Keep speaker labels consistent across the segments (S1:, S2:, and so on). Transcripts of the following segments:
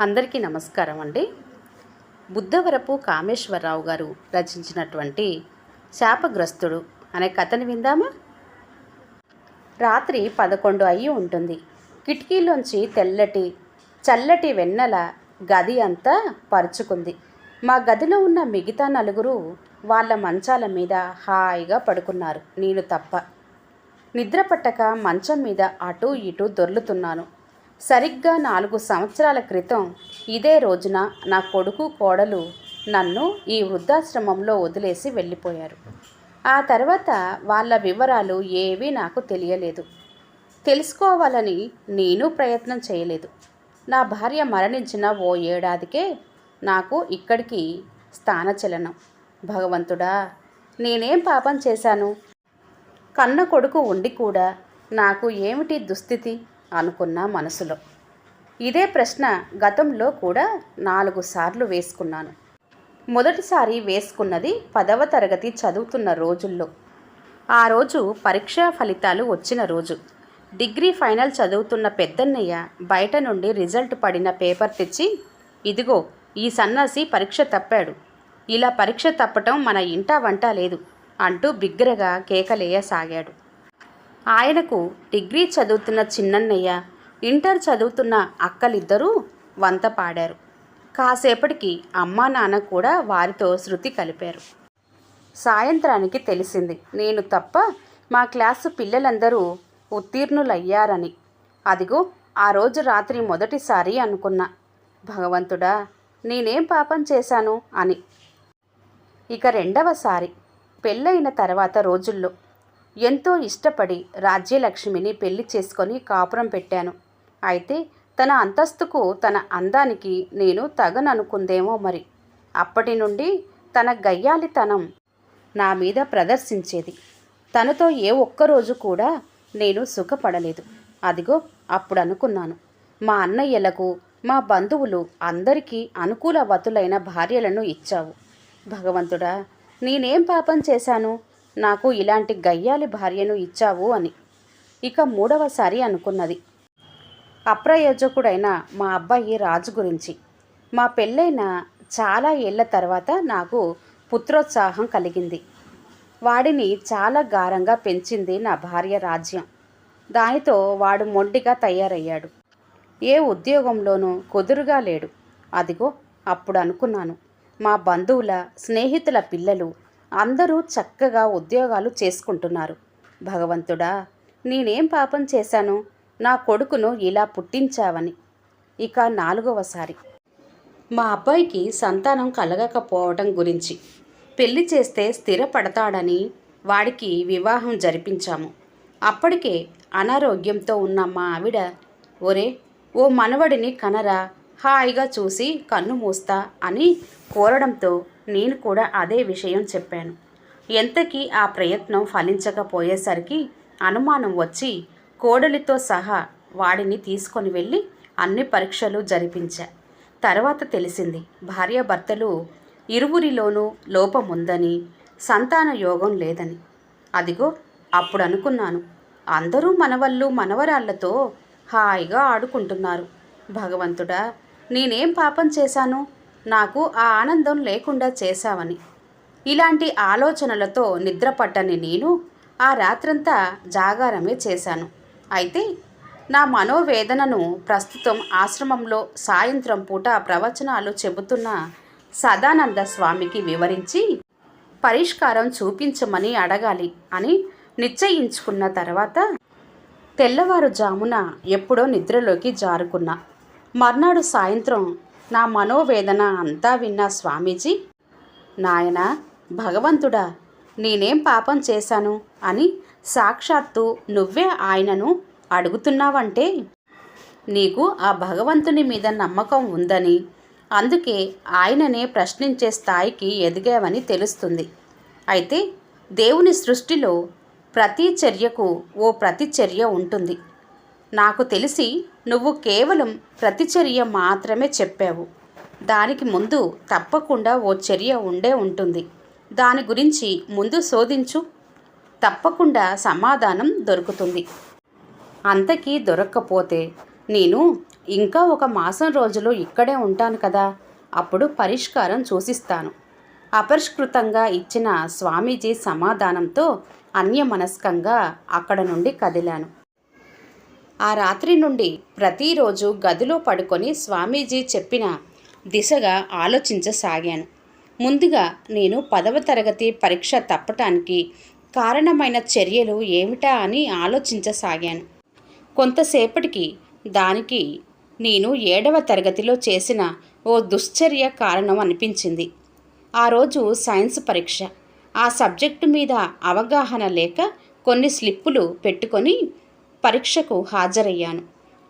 S1: అందరికీ నమస్కారం అండి. బుద్ధవరపు కామేశ్వరరావు గారు రచించినటువంటి శాపగ్రస్తుడు అనే కథని విందామా? రాత్రి పదకొండు అయ్యి ఉంటుంది. కిటికీలోంచి తెల్లటి చల్లటి వెన్నెల గది అంతా పరుచుకుంది. మా గదిలో ఉన్న మిగతా నలుగురు వాళ్ళ మంచాల మీద హాయిగా పడుకున్నారు. నేను తప్ప. నిద్ర పట్టక మంచం మీద అటూ ఇటూ దొర్లుతున్నాను. సరిగ్గా నాలుగు సంవత్సరాల క్రితం ఇదే రోజున నా కొడుకు కోడలు నన్ను ఈ వృద్ధాశ్రమంలో వదిలేసి వెళ్ళిపోయారు. ఆ తర్వాత వాళ్ళ వివరాలు ఏవీ నాకు తెలియలేదు. తెలుసుకోవాలని నేను ప్రయత్నం చేయలేదు. నా భార్య మరణించిన ఓ ఏడాదికే నాకు ఇక్కడికి స్థానచలనం. భగవంతుడా నేనేం పాపం చేశాను? కన్న కొడుకు ఉండి కూడా నాకు ఏమిటి దుస్థితి? అనుకున్న మనసులో. ఇదే ప్రశ్న గతంలో కూడా నాలుగు సార్లు వేసుకున్నాను. మొదటిసారి వేసుకున్నది పదవ తరగతి చదువుతున్న రోజుల్లో. ఆ రోజు పరీక్షా ఫలితాలు వచ్చిన రోజు. డిగ్రీ ఫైనల్ చదువుతున్న పెద్దన్నయ్య బయట నుండి రిజల్ట్ పడిన పేపర్ తెచ్చి ఇదిగో ఈ సన్నాసి పరీక్ష తప్పాడు. ఇలా పరీక్ష తప్పటం మన ఇంట వంట లేదు అంటూ బిగ్గరగా కేకలేయసాగాడు. ఆయనకు డిగ్రీ చదువుతున్న చిన్నన్నయ్య ఇంటర్ చదువుతున్న అక్కలిద్దరూ వంత పాడారు. కాసేపటికి అమ్మా నాన్న కూడా వారితో శృతి కలిపారు. సాయంత్రానికి తెలిసింది నేను తప్ప మా క్లాసు పిల్లలందరూ ఉత్తీర్ణులయ్యారని. అదిగో ఆ రోజు రాత్రి మొదటిసారి అనుకున్నా. భగవంతుడా నేనేం పాపం చేశాను అని. ఇక రెండవసారి పెళ్ళైన తర్వాత రోజుల్లో ఎంతో ఇష్టపడి రాజ్యలక్ష్మిని పెళ్ళి చేసుకొని కాపురం పెట్టాను. అయితే తన అంతస్తుకు తన అందానికి నేను తగననుకుందేమో మరి. అప్పటి నుండి తన గయ్యాలితనం నా మీద ప్రదర్శించేది. తనతో ఏ ఒక్కరోజు కూడా నేను సుఖపడలేదు. అదిగో అప్పుడు అనుకున్నాను మా అన్నయ్యలకు మా బంధువులు అందరికీ అనుకూలవతులైన భార్యలను ఇచ్చావు. భగవంతుడా నేనేం పాపం చేశాను? నాకు ఇలాంటి గయ్యాలి భార్యను ఇచ్చావు అని. ఇక మూడవసారి అనుకున్నది. అప్రయోజకుడైన మా అబ్బాయి రాజు గురించి. మా పెళ్ళైన చాలా ఏళ్ళ తర్వాత నాకు పుత్రోత్సాహం కలిగింది. వాడిని చాలా గారంగా పెంచింది నా భార్య రాజ్యం. దానితో వాడు మొండిగా తయారయ్యాడు. ఏ ఉద్యోగంలోనూ కుదురుగా లేడు. అదిగో అప్పుడు అనుకున్నాను. మా బంధువుల స్నేహితుల పిల్లలు అందరూ చక్కగా ఉద్యోగాలు చేసుకుంటున్నారు. భగవంతుడా నేనేం పాపం చేశాను? నా కొడుకును ఇలా పుట్టించావని. ఇక నాలుగవసారి. మా అబ్బాయికి సంతానం కలగకపోవడం గురించి. పెళ్ళి చేస్తే స్థిరపడతాడని వాడికి వివాహం జరిపించాము. అప్పటికే అనారోగ్యంతో ఉన్న మా ఆవిడ ఒరే ఓ మనవడిని కనరా హాయిగా చూసి కన్ను మూస్తా అని కోరడంతో నేను కూడా అదే విషయం చెప్పాను. ఎంతకీ ఆ ప్రయత్నం ఫలించకపోయేసరికి అనుమానం వచ్చి కోడలితో సహా వాడిని తీసుకొని వెళ్ళి అన్ని పరీక్షలు జరిపించా. తర్వాత తెలిసింది భార్యాభర్తలు ఇరువురిలోనూ లోపముందని సంతాన యోగం లేదని. అదిగో అప్పుడు అనుకున్నాను అందరూ మనవళ్ళు మనవరాళ్ళతో హాయిగా ఆడుకుంటున్నారు. భగవంతుడా నేనేం పాపం చేశాను? నాకు ఆ ఆనందం లేకుండా చేశావని. ఇలాంటి ఆలోచనలతో నిద్రపట్టని నేను ఆ రాత్రంతా జాగారమే చేశాను. అయితే నా మనోవేదనను ప్రస్తుతం ఆశ్రమంలో సాయంత్రం పూట ప్రవచనాలు చెబుతున్న సదానంద స్వామికి వివరించి పరిష్కారం చూపించమని అడగాలి అని నిశ్చయించుకున్న తర్వాత తెల్లవారుజామున ఎప్పుడో నిద్రలోకి జారుకున్నా. మర్నాడు సాయంత్రం నా మనోవేదన అంతా విన్న స్వామీజీ నాయన భగవంతుడా నేనేం పాపం చేశాను? అని సాక్షాత్తు నువ్వే ఆయనను అడుగుతున్నావంటే నీకు ఆ భగవంతుని మీద నమ్మకం ఉందని అందుకే ఆయననే ప్రశ్నించే స్థాయికి ఎదిగావని తెలుస్తుంది. అయితే దేవుని సృష్టిలో ప్రతి చర్యకు ఓ ప్రతిచర్య ఉంటుంది. నాకు తెలిసి నువ్వు కేవలం ప్రతిచర్య మాత్రమే చెప్పావు. దానికి ముందు తప్పకుండా ఓ చర్య ఉండే ఉంటుంది. దాని గురించి ముందు శోధించు. తప్పకుండా సమాధానం దొరుకుతుంది. అంతకీ దొరక్కపోతే నేను ఇంకా ఒక మాసం రోజులు ఇక్కడే ఉంటాను కదా. అప్పుడు పరిష్కారం చూసిస్తాను. అపరిష్కృతంగా ఇచ్చిన స్వామీజీ సమాధానంతో అన్యమనస్కంగా అక్కడ నుండి కదిలాను. ఆ రాత్రి నుండి ప్రతిరోజు గదిలో పడుకొని స్వామీజీ చెప్పిన దిశగా ఆలోచించసాగాను. ముందుగా నేను పదవ తరగతి పరీక్ష తప్పటానికి కారణమైన చర్యలు ఏమిటా అని ఆలోచించసాగాను. కొంతసేపటికి దానికి నేను ఏడవ తరగతిలో చేసిన ఓ దుశ్చర్య కారణం అనిపించింది. ఆ రోజు సైన్స్ పరీక్ష. ఆ సబ్జెక్టు మీద అవగాహన లేక కొన్ని స్లిప్పులు పెట్టుకొని పరీక్షకు హాజరయ్యాను.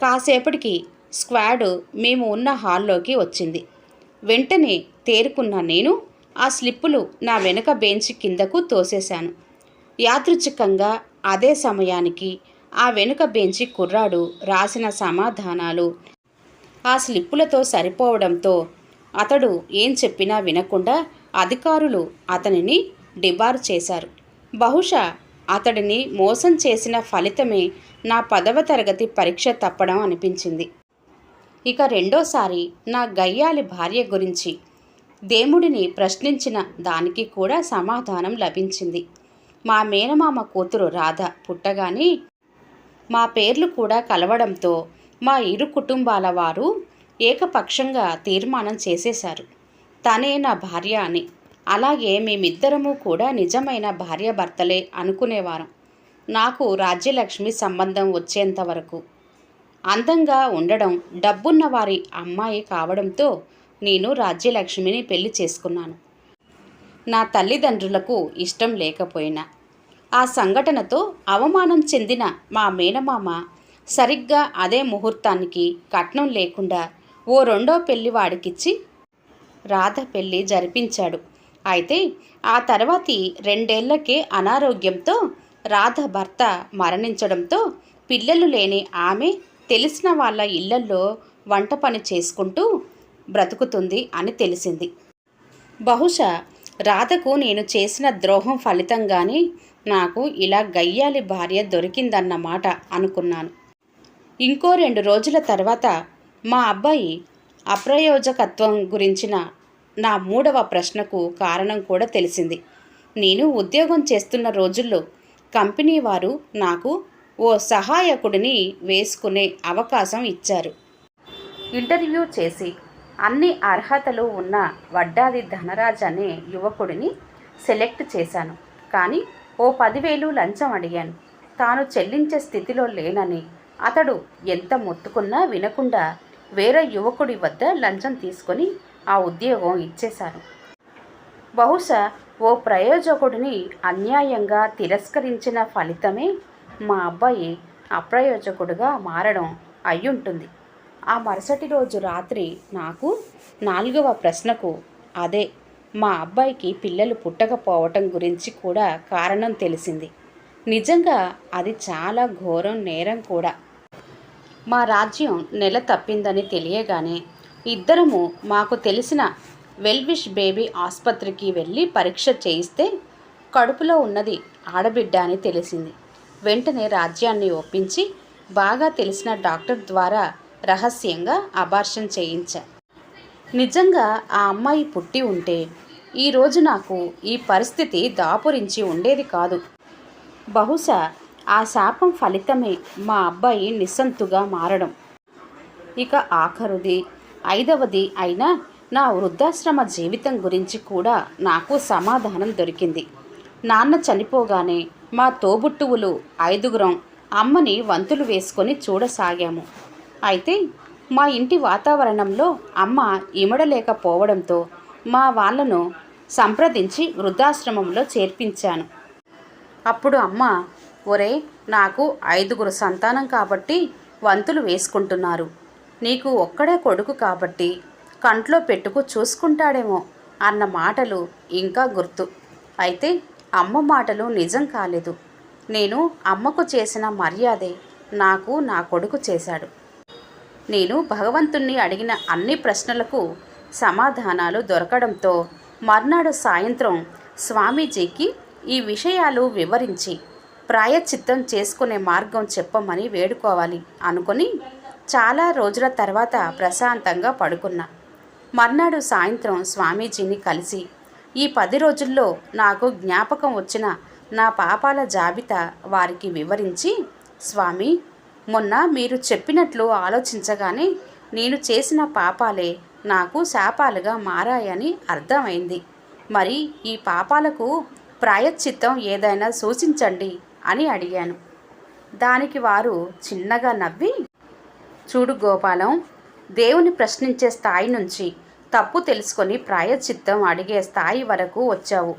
S1: కాసేపటికి స్క్వాడ్ మేము ఉన్న హాల్లోకి వచ్చింది. వెంటనే తేరుకున్న నేను ఆ స్లిప్పులు నా వెనుక బెంచ్ కిందకు తోసేశాను. యాదృచ్ఛికంగా అదే సమయానికి ఆ వెనుక బెంచి కుర్రాడు రాసిన సమాధానాలు ఆ స్లిప్పులతో సరిపోవడంతో అతడు ఏం చెప్పినా వినకుండా అధికారులు అతనిని డిబార్ చేశారు. బహుశా అతడిని మోసం చేసిన ఫలితమే నా పదవ తరగతి పరీక్ష తప్పడం అనిపించింది. ఇక రెండోసారి నా గయ్యాలి భార్య గురించి దేవుడిని ప్రశ్నించిన దానికి కూడా సమాధానం లభించింది. మా మేనమామ కూతురు రాధ పుట్టగానే మా పేర్లు కూడా కలవడంతో మా ఇరు కుటుంబాల వారు ఏకపక్షంగా తీర్మానం చేసేశారు. తనే నా భార్య అని అలాగే మేమిద్దరము కూడా నిజమైన భార్యాభర్తలే అనుకునేవారం. నాకు రాజ్యలక్ష్మి సంబంధం వచ్చేంత వరకు. అందంగా ఉండడం డబ్బున్న వారి అమ్మాయి కావడంతో నేను రాజ్యలక్ష్మిని పెళ్ళి చేసుకున్నాను. నా తల్లిదండ్రులకు ఇష్టం లేకపోయినా ఆ సంఘటనతో అవమానం చెందిన మా మేనమామ సరిగ్గా అదే ముహూర్తానికి కట్నం లేకుండా ఓ రెండో పెళ్ళి వాడికిచ్చి రాధ పెళ్ళి జరిపించాడు. అయితే ఆ తర్వాతి రెండేళ్ళకే అనారోగ్యంతో రాధ భర్త మరణించడంతో పిల్లలు లేని ఆమె తెలిసిన వాళ్ళ ఇళ్ళల్లో వంట పని చేసుకుంటూ బ్రతుకుతుంది అని తెలిసింది. బహుశా రాధకు నేను చేసిన ద్రోహం ఫలితంగానే నాకు ఇలా గయ్యాలి భార్య దొరికిందన్నమాట అనుకున్నాను. ఇంకో రెండు రోజుల తర్వాత మా అబ్బాయి అప్రయోజకత్వం గురించిన నా మూడవ ప్రశ్నకు కారణం కూడా తెలిసింది. నేను ఉద్యోగం చేస్తున్న రోజుల్లో కంపెనీ వారు నాకు ఓ సహాయకుడిని వేసుకునే అవకాశం ఇచ్చారు. ఇంటర్వ్యూ చేసి అన్ని అర్హతలు ఉన్న వడ్డాది ధనరాజ్ అనే యువకుడిని సెలెక్ట్ చేశాను. కానీ ఓ పదివేలు లంచం అడిగాను. తాను చెల్లించే స్థితిలో లేనని అతడు ఎంత మొత్తుకున్నా వినకుండా వేరే యువకుడి వద్ద లంచం తీసుకొని ఆ ఉద్యోగం ఇచ్చేశాను బహుశా ఓ ప్రయోజకుడిని అన్యాయంగా తిరస్కరించిన ఫలితమే మా అబ్బాయి అప్రయోజకుడుగా మారడం అయ్యుంటుంది. ఆ మరుసటి రోజు రాత్రి నాకు నాలుగవ ప్రశ్నకు అదే మా అబ్బాయికి పిల్లలు పుట్టకపోవటం గురించి కూడా కారణం తెలిసింది. నిజంగా అది చాలా ఘోరం నేరం కూడా. మా రాజ్యం నెల తప్పిందని తెలియగానే ఇద్దరము మాకు తెలిసిన వెల్విష్ బేబీ ఆసుపత్రికి వెళ్ళి పరీక్ష చేయిస్తే కడుపులో ఉన్నది ఆడబిడ్డ అని తెలిసింది. వెంటనే రాజ్యాన్ని ఒప్పించి బాగా తెలిసిన డాక్టర్ ద్వారా రహస్యంగా అబార్షన్ చేయించా. నిజంగా ఆ అమ్మాయి పుట్టి ఉంటే ఈరోజు నాకు ఈ పరిస్థితి దాపురించి ఉండేది కాదు. బహుశా ఆ శాపం ఫలితమే మా అబ్బాయి నిస్సంతుగా మారడం. ఇక ఆఖరుది ఐదవది అయిన నా వృద్ధాశ్రమ జీవితం గురించి కూడా నాకు సమాధానం దొరికింది. నాన్న చనిపోగానే మా తోబుట్టువులు ఐదుగురం అమ్మని వంతులు వేసుకొని చూడసాగాము. అయితే మా ఇంటి వాతావరణంలో అమ్మ ఇమడలేకపోవడంతో మా వాళ్ళను సంప్రదించి వృద్ధాశ్రమంలో చేర్పించాను. అప్పుడు అమ్మ ఒరే నాకు ఐదుగురు సంతానం కాబట్టి వంతులు వేసుకుంటున్నారు. నీకు ఒక్కడే కొడుకు కాబట్టి కంట్లో పెట్టుకు చూసుకుంటాడేమో అన్న మాటలు ఇంకా గుర్తు. అయితే అమ్మ మాటలు నిజం కాలేదు. నేను అమ్మకు చేసిన మర్యాదే నాకు నా కొడుకు చేశాడు. నేను భగవంతుణ్ణి అడిగిన అన్ని ప్రశ్నలకు సమాధానాలు దొరకడంతో మర్నాడు సాయంత్రం స్వామీజీకి ఈ విషయాలు వివరించి ప్రాయశ్చిత్తం చేసుకునే మార్గం చెప్పమని వేడుకోవాలి అనుకొని చాలా రోజుల తర్వాత ప్రశాంతంగా పడుకున్నా. మర్నాడు సాయంత్రం స్వామీజీని కలిసి ఈ పది రోజుల్లో నాకు జ్ఞాపకం వచ్చిన నా పాపాల జాబితా వారికి వివరించి స్వామి మొన్న మీరు చెప్పినట్లు ఆలోచించగానే నేను చేసిన పాపాలే నాకు శాపాలుగా మారాయని అర్థమైంది. మరి ఈ పాపాలకు ప్రాయశ్చిత్తం ఏదైనా సూచించండి అని అడిగాను. దానికి వారు చిన్నగా నవ్వి చూడు గోపాలం దేవుని ప్రశ్నించే స్థాయి నుంచి తప్పు తెలుసుకొని ప్రాయశ్చిత్తం అడిగే స్థాయి వరకు వచ్చావు.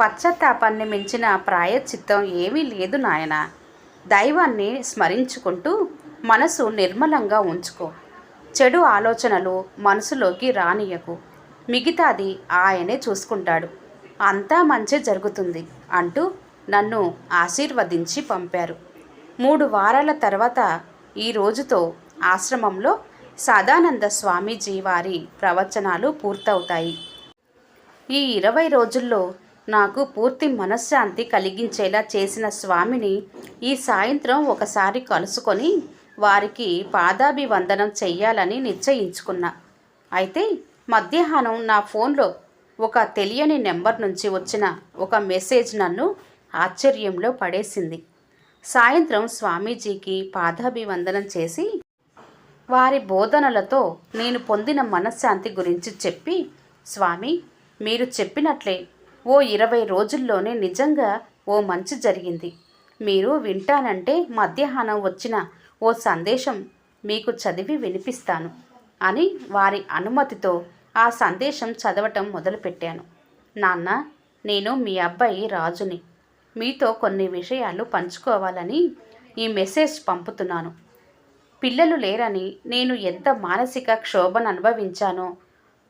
S1: పశ్చాత్తాపాన్ని మించిన ప్రాయశ్చిత్తం ఏమీ లేదు నాయన. దైవాన్ని స్మరించుకుంటూ మనసు నిర్మలంగా ఉంచుకో. చెడు ఆలోచనలు మనసులోకి రానియకు మిగతాది ఆయనే చూసుకుంటాడు. అంతా మంచి జరుగుతుంది అంటూ నన్ను ఆశీర్వదించి పంపారు. మూడు వారాల తర్వాత ఈ రోజుతో ఆశ్రమంలో సదానంద స్వామీజీ వారి ప్రవచనాలు పూర్తవుతాయి. ఈ ఇరవై రోజుల్లో నాకు పూర్తి మనశ్శాంతి కలిగించేలా చేసిన స్వామిని ఈ సాయంత్రం ఒకసారి కలుసుకొని వారికి పాదాభివందనం చెయ్యాలని నిశ్చయించుకున్నా. అయితే మధ్యాహ్నం నా ఫోన్లో ఒక తెలియని నెంబర్ నుంచి వచ్చిన ఒక మెసేజ్ నన్ను ఆశ్చర్యంలో పడేసింది. సాయంత్రం స్వామీజీకి పాదాభివందనం చేసి వారి బోధనలతో నేను పొందిన మనశ్శాంతి గురించి చెప్పి స్వామి మీరు చెప్పినట్లే ఓ ఇరవై రోజుల్లోనే నిజంగా ఓ మంచి జరిగింది. మీరు వింటానంటే మధ్యాహ్నం వచ్చిన ఓ సందేశం మీకు చదివి వినిపిస్తాను అని వారి అనుమతితో ఆ సందేశం చదవటం మొదలుపెట్టాను. నాన్న నేను మీ అబ్బాయి రాజుని. మీతో కొన్ని విషయాలు పంచుకోవాలని ఈ మెసేజ్ పంపుతున్నాను. పిల్లలు లేరని నేను ఎంత మానసిక క్షోభను అనుభవించానో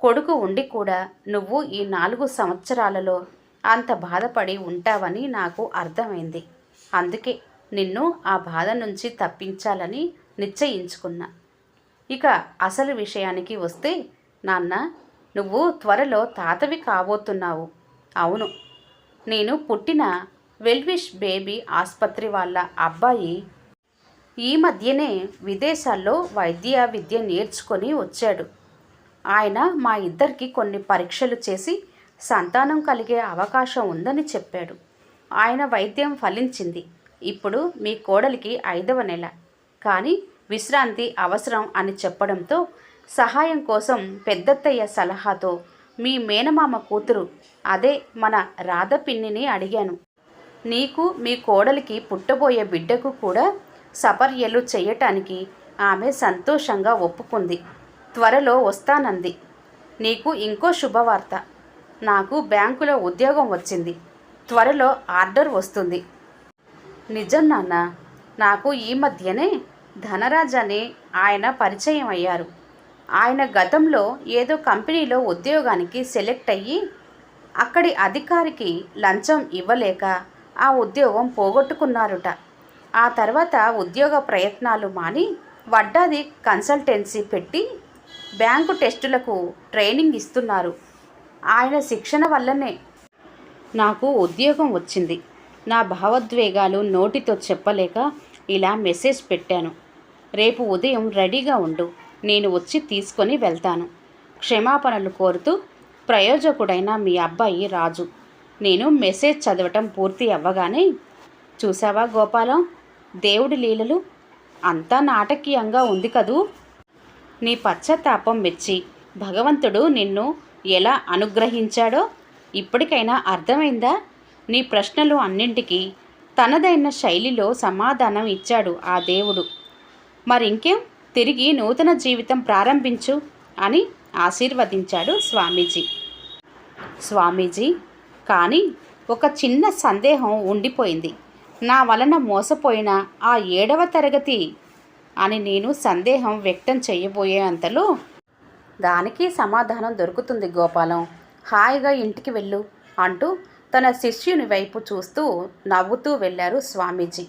S1: కొడుకు ఉండి కూడా నువ్వు ఈ నాలుగు సంవత్సరాలలో అంత బాధపడి ఉంటావని నాకు అర్థమైంది. అందుకే నిన్ను ఆ బాధ నుంచి తప్పించాలని నిశ్చయించుకున్నా. ఇక అసలు విషయానికి వస్తే నాన్న నువ్వు త్వరలో తాతవి కాబోతున్నావు. అవును నేను పుట్టిన వెల్విష్ బేబీ ఆసుపత్రి వాళ్ళ అబ్బాయి ఈ మధ్యనే విదేశాల్లో వైద్య విద్య నేర్చుకొని వచ్చాడు. ఆయన మా ఇద్దరికి కొన్ని పరీక్షలు చేసి సంతానం కలిగే అవకాశం ఉందని చెప్పాడు. ఆయన వైద్యం ఫలించింది. ఇప్పుడు మీ కోడలికి ఐదవ నెల. కానీ విశ్రాంతి అవసరం అని చెప్పడంతో సహాయం కోసం పెద్దత్తయ్య సలహాతో మీ మేనమామ కూతురు అదే మన రాధపిన్నిని అడిగాను. నీకు మీ కోడలికి పుట్టబోయే బిడ్డకు కూడా సపర్యలు చేయటానికి ఆమె సంతోషంగా ఒప్పుకుంది. త్వరలో వస్తానంది. నీకు ఇంకో శుభవార్త. నాకు బ్యాంకులో ఉద్యోగం వచ్చింది. త్వరలో ఆర్డర్ వస్తుంది. నిజం నాన్న నాకు ఈ మధ్యనే ధనరాజ్ అనే ఆయన పరిచయం అయ్యారు. ఆయన గతంలో ఏదో కంపెనీలో ఉద్యోగానికి సెలెక్ట్ అయ్యి అక్కడి అధికారికి లంచం ఇవ్వలేక ఆ ఉద్యోగం పోగొట్టుకున్నారుట. ఆ తర్వాత ఉద్యోగ ప్రయత్నాలు మాని వడ్డాది కన్సల్టెన్సీ పెట్టి బ్యాంకు టెస్టులకు ట్రైనింగ్ ఇస్తున్నారు. ఆయన శిక్షణ వల్లనే నాకు ఉద్యోగం వచ్చింది. నా భావోద్వేగాలు నోటితో చెప్పలేక ఇలా మెసేజ్ పెట్టాను. రేపు ఉదయం రెడీగా ఉండు నేను వచ్చి తీసుకొని వెళ్తాను. క్షమాపణలు కోరుతూ ప్రయోజకుడైన మీ అబ్బాయి రాజు. నేను మెసేజ్ చదవటం పూర్తి అవ్వగానే చూసావా గోపాలం? దేవుడి లీలలు అంతా నాటకీయంగా ఉంది కదూ? నీ పశ్చాత్తాపం మెచ్చి భగవంతుడు నిన్ను ఎలా అనుగ్రహించాడో ఇప్పటికైనా అర్థమైందా? నీ ప్రశ్నలు అన్నింటికీ తనదైన శైలిలో సమాధానం ఇచ్చాడు ఆ దేవుడు. మరింకేం? తిరిగి నూతన జీవితం ప్రారంభించు అని ఆశీర్వదించాడు స్వామీజీ. స్వామీజీ కానీ ఒక చిన్న సందేహం ఉండిపోయింది. నా వలన మోసపోయిన ఆ ఏడవ తరగతి అని నేను సందేహం వ్యక్తం చేయబోయే అంతలో దానికి సమాధానం దొరుకుతుంది గోపాలం. హాయిగా ఇంటికి వెళ్ళు అంటూ తన శిష్యుని వైపు చూస్తూ నవ్వుతూ వెళ్ళారు స్వామీజీ.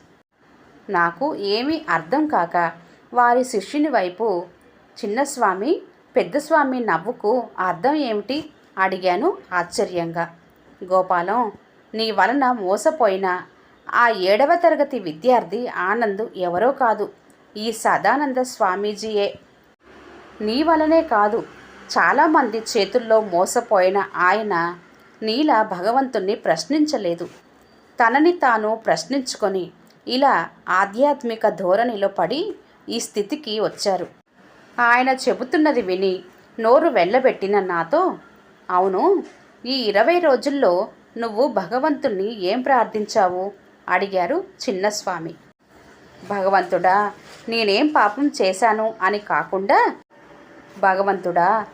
S1: నాకు ఏమీ అర్థం కాక వారి శిష్యుని వైపు చిన్న స్వామి పెద్ద స్వామి నవ్వుకు అర్థం ఏమిటి? అడిగాను ఆశ్చర్యంగా. గోపాలం నీ వలన మోసపోయిన ఆ ఏడవ తరగతి విద్యార్థి ఆనంద్ ఎవరో కాదు. ఈ సదానంద స్వామీజీయే. నీ వలనే కాదు. చాలామంది చేతుల్లో మోసపోయిన ఆయన నీలా భగవంతుణ్ణి ప్రశ్నించలేదు. తనని తాను ప్రశ్నించుకొని ఇలా ఆధ్యాత్మిక ధోరణిలో పడి ఈ స్థితికి వచ్చారు. ఆయన చెబుతున్నది విని నోరు వెళ్ళబెట్టిన నాతో అవును ఈ ఇరవై రోజుల్లో నువ్వు భగవంతుణ్ణి ఏం ప్రార్థించావు? అడిగారు చిన్నస్వామి. భగవంతుడా నేనేం పాపం చేశాను అని కాకుండా? భగవంతుడా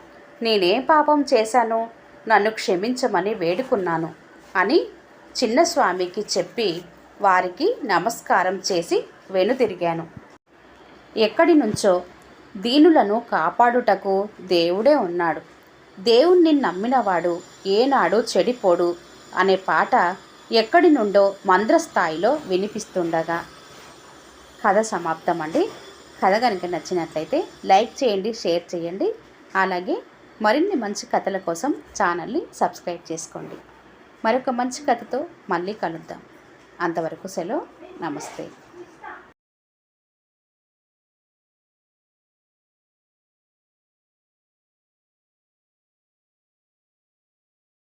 S1: నేనేం పాపం చేశాను? నన్ను క్షమించమని వేడుకున్నాను అని చిన్నస్వామికి చెప్పి వారికి నమస్కారం చేసి వెనుతిరిగాను ఎక్కడి నుంచో దీనులను కాపాడుటకు దేవుడే ఉన్నాడు. దేవుణ్ణి నమ్మినవాడు ఏనాడు చెడిపోడు అనే పాట ఎక్కడి నుండో మంద్రస్థాయిలో వినిపిస్తుండగా. కథ సమాప్తం అండి కథ కనుక నచ్చినట్లయితే లైక్ చేయండి షేర్ చేయండి. అలాగే మరిన్ని మంచి కథల కోసం ఛానల్ని సబ్స్క్రైబ్ చేసుకోండి. మరొక మంచి కథతో మళ్ళీ కలుద్దాం. అంతవరకు సెలవు. నమస్తే.